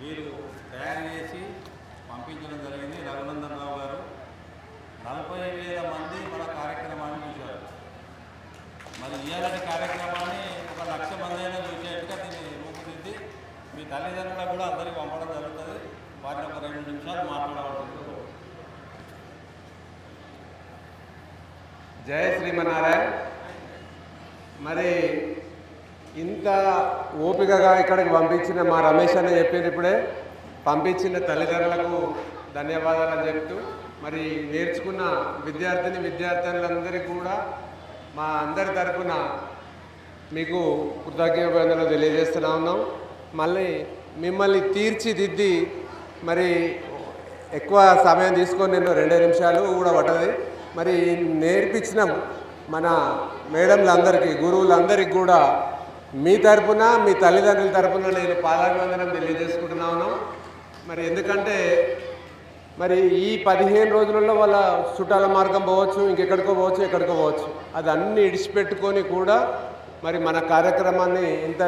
వీరు తయారు చేసి పంపించడం జరిగింది రఘునందన్ రావు గారు. నలభై వేల మంది మన కార్యక్రమాన్ని చూశారు. మరి ఇలాంటి కార్యక్రమాన్ని ఒక లక్ష మంది అయినా చూసేట్టుగా దీన్ని రూపుదిద్ది మీ తల్లిదండ్రులకు కూడా అందరికీ పంపడం జరుగుతుంది. వారిని ఒక రెండు నిమిషాలు మాట్లాడవలసింది జయ శ్రీమన్నారాయణ. మరి ఇంత ఓపికగా ఇక్కడికి పంపించిన మా రమేష్ అన్న చెప్పారు ఇప్పుడే. పంపించిన తల్లిదండ్రులకు ధన్యవాదాలు అని చెప్తూ మరి నేర్చుకున్న విద్యార్థిని విద్యార్థినులందరికీ కూడా మా అందరి తరఫున మీకు కృతజ్ఞతలు తెలియజేస్తున్నా ఉన్నాం. మళ్ళీ మిమ్మల్ని తీర్చిదిద్ది మరి ఎక్కువ సమయం తీసుకొని నేను రెండే నిమిషాలు కూడా పట్టది. మరి నేర్పించిన మన మేడంలందరికీ గురువులందరికీ కూడా మీ తరపున మీ తల్లిదండ్రుల తరపున నేను పాదాభివందనం తెలియజేసుకుంటున్నాను మరి ఎందుకంటే మరి ఈ పదిహేను రోజులలో వాళ్ళ చుట్టాల మార్గం పోవచ్చు ఇంకెక్కడికో పోవచ్చు ఎక్కడికో పోవచ్చు. అది అన్ని ఇడిచిపెట్టుకొని కూడా మరి మన కార్యక్రమాన్ని ఇంత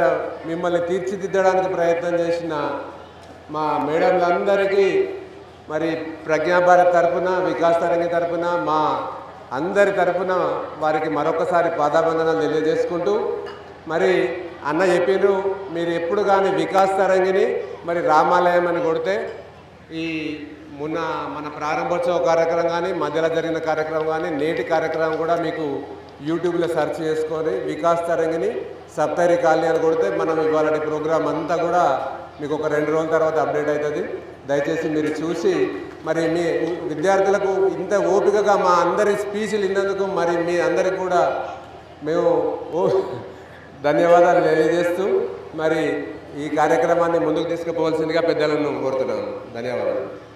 మిమ్మల్ని తీర్చిదిద్దడానికి ప్రయత్నం చేసిన మా మేడంలందరికీ మరి ప్రజ్ఞాభారత్ తరపున వికాస్ తరంగి తరపున మా అందరి తరపున వారికి మరొకసారి పాదాబంధనాలు తెలియజేసుకుంటూ మరి అన్న చెప్పిండ్రు మీరు ఎప్పుడు కానీ వికాస్ తరంగిని మరి రామాలయం అని కొడితే ఈ మొన్న మన ప్రారంభోత్సవ కార్యక్రమం కానీ మధ్యలో జరిగిన కార్యక్రమం కానీ నేటి కార్యక్రమం కూడా మీకు యూట్యూబ్లో సెర్చ్ చేసుకొని వికాస్ తరంగిని సప్తరి కాలనీ అని కొడితే మనం ఇవాళ ప్రోగ్రామ్ అంతా కూడా మీకు ఒక రెండు రోజుల తర్వాత అప్డేట్ అవుతుంది. దయచేసి మీరు చూసి మరి మీ విద్యార్థులకు ఇంత ఓపికగా మా అందరి స్పీచ్లు ఇన్నందుకు మరి మీ అందరికి కూడా మేము ఓ ధన్యవాదాలు తెలియజేస్తూ మరి ఈ కార్యక్రమాన్ని ముందుకు తీసుకుపోవాల్సిందిగా పెద్దలను కోరుతున్నాను. ధన్యవాదాలు.